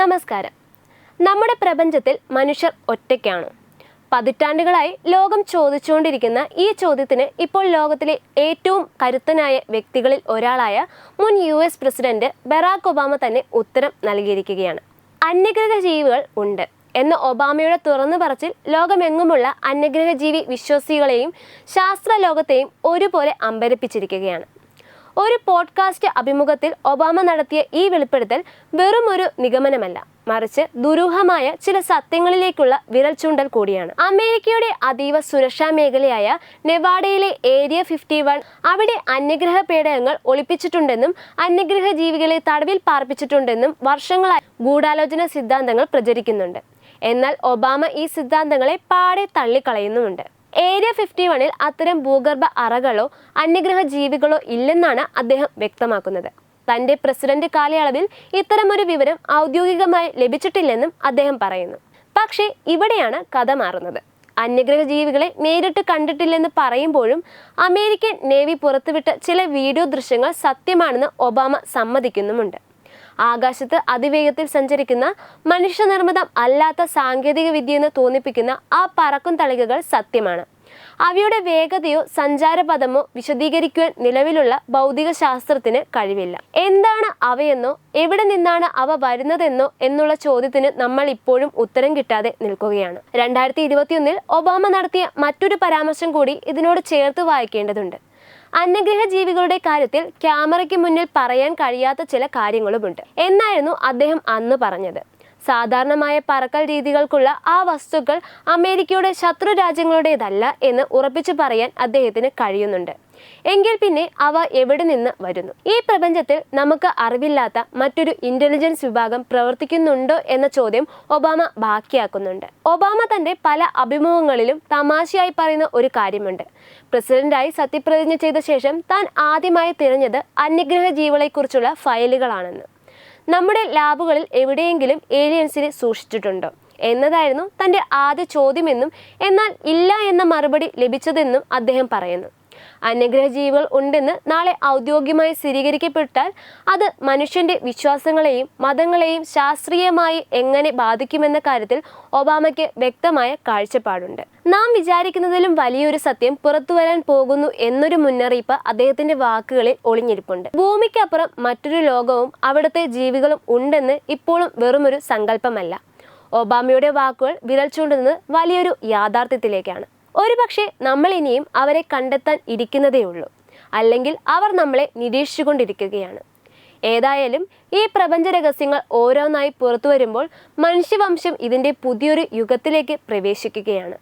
നമസ്കാരം. നമ്മുടെ പ്രപഞ്ചത്തിൽ മനുഷ്യർ ഒറ്റയ്ക്കാണ്. പതിറ്റാണ്ടുകളായി ലോകം ചോദിച്ചുകൊണ്ടിരിക്കുന്ന ഈ ചോദ്യത്തിന് ഇപ്പോൾ ലോകത്തിലെ ഏറ്റവും കരുത്തനായ വ്യക്തികളിൽ ഒരാളായ മുൻ U S president Barack Obama തന്നെ ഉത്തരം നൽകിയിരിക്കുകയാണ്. അന്യഗ്രഹ ജീവികൾ ഉണ്ട് എന്ന ഒബാമയുടെ തുറന്നു പറച്ചിൽ ലോകമെങ്ങുമുള്ള അന്യഗ്രഹജീവി വിശ്വാസികളെയും ശാസ്ത്ര ലോകത്തെയും ഒരുപോലെ അമ്പരപ്പിച്ചിരിക്കുകയാണ്. ഒരു പോഡ്കാസ്റ്റ് അഭിമുഖത്തിൽ ഒബാമ നടത്തിയ ഈ വെളിപ്പെടുത്തൽ വെറും ഒരു നിഗമനമല്ല. മറിച്ച് ദുരൂഹമായ ചില സത്യങ്ങളിലേക്കുള്ള വിരൽ ചൂണ്ടൽ കൂടിയാണ്. അമേരിക്കയുടെ അതീവ സുരക്ഷാ മേഖലയായ നെവാഡയിലെ ഏരിയ ഫിഫ്റ്റി വൺ അവിടെ അന്യഗ്രഹ പേടകങ്ങൾ ഒളിപ്പിച്ചിട്ടുണ്ടെന്നും അന്യഗ്രഹ ജീവികളെ തടവിൽ പാർപ്പിച്ചിട്ടുണ്ടെന്നും വർഷങ്ങളായി ഗൂഢാലോചന സിദ്ധാന്തങ്ങൾ പ്രചരിക്കുന്നുണ്ട്. എന്നാൽ ഒബാമ ഈ സിദ്ധാന്തങ്ങളെ പാടെ തള്ളിക്കളയുന്നുമുണ്ട്. ഏരിയ ഫിഫ്റ്റി വണിൽ അത്തരം ഭൂഗർഭ അറകളോ അന്യഗ്രഹ ജീവികളോ ഇല്ലെന്നാണ് അദ്ദേഹം വ്യക്തമാക്കുന്നത്. തന്റെ പ്രസിഡന്റ് കാലയളവിൽ ഇത്തരമൊരു വിവരം ഔദ്യോഗികമായി ലഭിച്ചിട്ടില്ലെന്നും അദ്ദേഹം പറയുന്നു. പക്ഷേ ഇവിടെയാണ് കഥ മാറുന്നത്. അന്യഗ്രഹ ജീവികളെ നേരിട്ട് കണ്ടിട്ടില്ലെന്ന് പറയുമ്പോഴും അമേരിക്കൻ നേവി പുറത്തുവിട്ട ചില വീഡിയോ ദൃശ്യങ്ങൾ സത്യമാണെന്ന് ഒബാമ സമ്മതിക്കുന്നുമുണ്ട്. ആകാശത്ത് അതിവേഗത്തിൽ സഞ്ചരിക്കുന്ന മനുഷ്യനിർമ്മിതം അല്ലാത്ത സാങ്കേതിക വിദ്യയെന്ന് തോന്നിപ്പിക്കുന്ന ആ പറക്കും തളികകൾ സത്യമാണ്. അവയുടെ വേഗതയോ സഞ്ചാരപഥമോ വിശദീകരിക്കുവാൻ നിലവിലുള്ള ഭൗതിക ശാസ്ത്രത്തിന് കഴിവില്ല. എന്താണ് അവയെന്നോ എവിടെ നിന്നാണ് അവ വരുന്നതെന്നോ എന്നുള്ള ചോദ്യത്തിന് നമ്മൾ ഇപ്പോഴും ഉത്തരം കിട്ടാതെ നിൽക്കുകയാണ്. രണ്ടായിരത്തി ഇരുപത്തിയൊന്നിൽ ഒബാമ നടത്തിയ മറ്റൊരു പരാമർശം കൂടി ഇതിനോട് ചേർത്ത് വായിക്കേണ്ടതുണ്ട്. അന്യഗ്രഹ ജീവികളുടെ കാര്യത്തിൽ ക്യാമറയ്ക്ക് മുന്നിൽ പറയാൻ കഴിയാത്ത ചില കാര്യങ്ങളുമുണ്ട്. എന്നായിരുന്നു അദ്ദേഹം അന്ന് പറഞ്ഞത്. സാധാരണമായ പറക്കൽ രീതികൾക്കുള്ള ആ വസ്തുക്കൾ അമേരിക്കയുടെ ശത്രു രാജ്യങ്ങളുടേതല്ല എന്ന് ഉറപ്പിച്ചു പറയാൻ അദ്ദേഹത്തിന് കഴിയുന്നുണ്ട്. എങ്കിൽ പിന്നെ അവ എവിടെ നിന്ന് വരുന്നു? ഈ പ്രപഞ്ചത്തിൽ നമുക്ക് അറിവില്ലാത്ത മറ്റൊരു ഇന്റലിജൻസ് വിഭാഗം പ്രവർത്തിക്കുന്നുണ്ടോ എന്ന ചോദ്യം ഒബാമ ബാക്കിയാക്കുന്നുണ്ട്. ഒബാമ തന്റെ പല അഭിമുഖങ്ങളിലും തമാശയായി പറയുന്ന ഒരു കാര്യമുണ്ട്. പ്രസിഡന്റായി സത്യപ്രതിജ്ഞ ചെയ്ത ശേഷം താൻ ആദ്യമായി തിരഞ്ഞത് അന്യഗ്രഹ ജീവികളെക്കുറിച്ചുള്ള ഫയലുകളാണെന്ന്. നമ്മുടെ ലാബുകളിൽ എവിടെയെങ്കിലും ഏലിയൻസിനെ സൂക്ഷിച്ചിട്ടുണ്ടോ? എന്നതായിരുന്നു തന്റെ ആദ്യ ചോദ്യമെന്നും എന്നാൽ ഇല്ല എന്ന മറുപടി ലഭിച്ചതെന്നും അദ്ദേഹം പറയുന്നു. അന്യഗ്രഹ ജീവികൾ ഉണ്ടെന്ന് നാളെ ഔദ്യോഗികമായി സ്ഥിരീകരിക്കപ്പെട്ടാൽ അത് മനുഷ്യന്റെ വിശ്വാസങ്ങളെയും മതങ്ങളെയും ശാസ്ത്രീയമായി എങ്ങനെ ബാധിക്കുമെന്ന കാര്യത്തിൽ ഒബാമയ്ക്ക് വ്യക്തമായ കാഴ്ചപ്പാടുണ്ട്. നാം വിചാരിക്കുന്നതിലും വലിയൊരു സത്യം പുറത്തു വരാൻ പോകുന്നു എന്നൊരു മുന്നറിയിപ്പ് അദ്ദേഹത്തിന്റെ വാക്കുകളിൽ ഒളിഞ്ഞിരിപ്പുണ്ട്. ഭൂമിക്കപ്പുറം മറ്റൊരു ലോകവും അവിടുത്തെ ജീവികളും ഉണ്ടെന്ന് ഇപ്പോഴും വെറുമൊരു സങ്കല്പമല്ല. ഒബാമയുടെ വാക്കുകൾ വിരൽ ചൂണ്ടുന്നത് വലിയൊരു യാഥാർത്ഥ്യത്തിലേക്കാണ്. ഒരുപക്ഷെ നമ്മൾ ഇനിയും അവരെ കണ്ടെത്താൻ ഇരിക്കുന്നതേ ഉള്ളൂ. അല്ലെങ്കിൽ അവർ നമ്മളെ നിരീക്ഷിച്ചുകൊണ്ടിരിക്കുകയാണ്. ഏതായാലും ഈ പ്രപഞ്ച രഹസ്യങ്ങൾ ഓരോന്നായി പുറത്തു വരുമ്പോൾ മനുഷ്യവംശം ഇതിന്റെ പുതിയൊരു യുഗത്തിലേക്ക് പ്രവേശിക്കുകയാണ്.